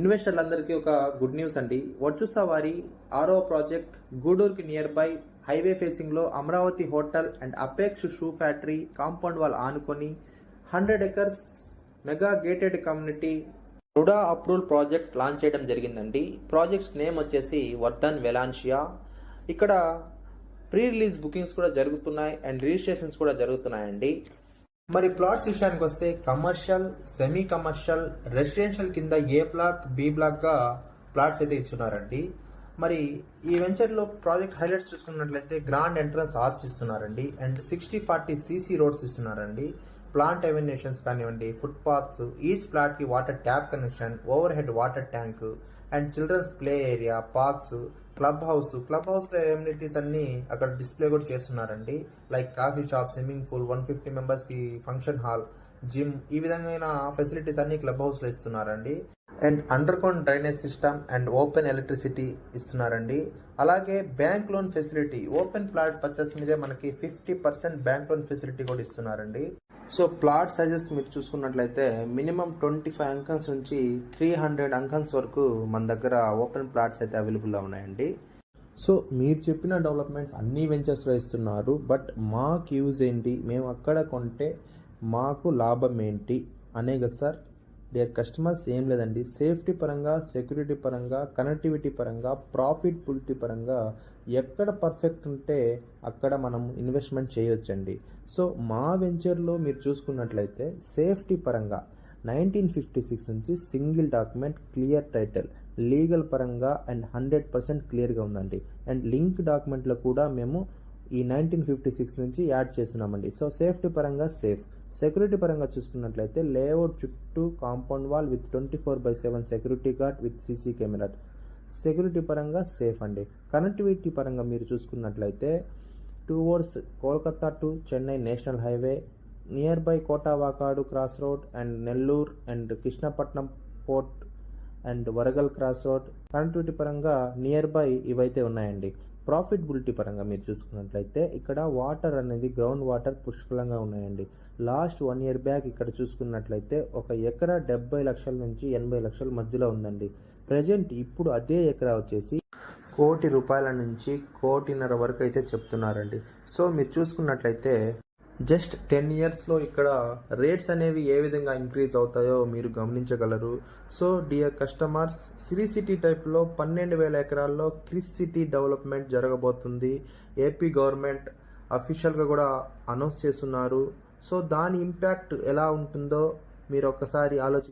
ఇన్వెస్టర్లందరికీ ఒక good news అండి. Virtusa వారి ఆరో ప్రాజెక్ట్ గూడూరుకి నియర్ బై హైవే ఫేసింగ్లో Amaravati hotel and Apeksha shoe factory compound wall ఆనుకొని hundred acres mega gated community RUDA approval project launch చేయడం జరిగిందండి. ప్రాజెక్ట్స్ నేమ్ వచ్చేసి వర్ధన్ వెలాన్షియా. ఇక్కడ ప్రీ రిలీజ్ బుకింగ్స్ కూడా జరుగుతున్నాయి అండ్ రిజిస్ట్రేషన్స్ కూడా జరుగుతున్నాయండి. మరి ప్లాట్స్ విషయానికి వస్తే కమర్షియల్ సెమీ కమర్షియల్ రెసిడెన్షియల్ కింద ఏ బ్లాక్ బి బ్లాక్గా ప్లాట్స్ అయితే ఇచ్చున్నారండి. మరి ఈ వెంచర్లో ప్రాజెక్ట్ హైలైట్స్ చూసుకున్నట్లయితే గ్రాండ్ ఎంట్రన్స్ ఆర్చ్ ఇస్తున్నారండి and sixty forty CC roads ఇస్తున్నారండి. ప్లాంట్ ఎవెన్యూషన్స్ కానివ్వండి foot paths each ప్లాట్కి water tap connection overhead water tank and children's play area parks club house club house amenities అన్ని అక్కడ డిస్ప్లే కూడా చేస్తున్నారండి. Like coffee shop swimming pool one fifty మెంబర్స్కి function hall gym ఈ విధమైన facilities అన్ని club హౌస్లో ఇస్తున్నారండి. And underground drainage system and open electricity ఇస్తున్నారండి. అలాగే bank loan facility open plot purchase మీదే మనకి fifty percent bank loan facility కూడా ఇస్తున్నారండి. సో ప్లాట్ సైజెస్ మీరు చూసుకున్నట్లయితే మినిమం ట్వంటీ ఫైవ్ అంకన్స్ నుంచి త్రీ హండ్రెడ్ అంకన్స్ వరకు మన దగ్గర ఓపెన్ ప్లాట్స్ అయితే అవైలబుల్గా ఉన్నాయండి. సో మీరు చెప్పిన డెవలప్మెంట్స్ అన్ని వెంచర్స్లో ఇస్తున్నారు. బట్ మాకు యూజ్ ఏంటి? మేము అక్కడ కొంటే మాకు లాభం ఏంటి? అనే కదా సార్. డియర్ కస్టమర్స్ ఏం లేదండి. సేఫ్టీ పరంగా సెక్యూరిటీ పరంగా కనెక్టివిటీ పరంగా ప్రాఫిటబిలిటీ పరంగా ఎక్కడ పర్ఫెక్ట్ ఉంటే అక్కడ మనం ఇన్వెస్ట్మెంట్ చేయొచ్చండి. సో మా వెంచర్లో మీరు చూసుకున్నట్లయితే సేఫ్టీ పరంగా నైన్టీన్ ఫిఫ్టీ సిక్స్ నుంచి single document clear title legal పరంగా అండ్ హండ్రెడ్ పర్సెంట్ క్లియర్గా ఉందండి. అండ్ లింక్ డాక్యుమెంట్లో కూడా మేము ఈ నైన్టీన్ ఫిఫ్టీ సిక్స్ నుంచి యాడ్ చేస్తున్నామండి. సో సేఫ్టీ పరంగా సేఫ్ సెక్యూరిటీ పరంగా చూసుకున్నట్లయితే లేఅవుట్ చుట్టూ compound wall with twenty four by seven security guard with CC camera. Security పరంగా సేఫ్ అండి. కనెక్టివిటీ పరంగా మీరు చూసుకున్నట్లయితే towards Kolkata to Chennai national highway near by Kotavakadu cross road and Nellore and Krishnapatnam port and వరగల్ cross road. Connectivity పరంగా near by ఇవైతే ఉన్నాయండి. Profitability పరంగా మీరు చూసుకున్నట్లయితే ఇక్కడ వాటర్ అనేది గ్రౌండ్ వాటర్ పుష్కలంగా ఉన్నాయండి. లాస్ట్ వన్ ఇయర్ బ్యాక్ ఇక్కడ చూసుకున్నట్లయితే ఒక ఎకరా డెబ్బై లక్షల నుంచి ఎనభై లక్షల మధ్యలో ఉందండి. ప్రజెంట్ ఇప్పుడు అదే ఎకరా వచ్చేసి కోటి రూపాయల నుంచి కోటిన్నర వరకు అయితే చెప్తున్నారండి. సో మీరు చూసుకున్నట్లయితే జస్ట్ టెన్ ఇయర్స్లో ఇక్కడ రేట్స్ అనేవి ఏ విధంగా ఇంక్రీజ్ అవుతాయో మీరు గమనించగలరు. So dear customers Sri city టైప్లో పన్నెండు వేల ఎకరాల్లో క్రిస్ సిటీ డెవలప్మెంట్ జరగబోతుంది. ఏపీ గవర్నమెంట్ అఫీషియల్గా కూడా అనౌన్స్ చేస్తున్నారు. సో దాని ఇంపాక్ట్ ఎలా ఉంటుందో మీరు ఒక్కసారి ఆలోచి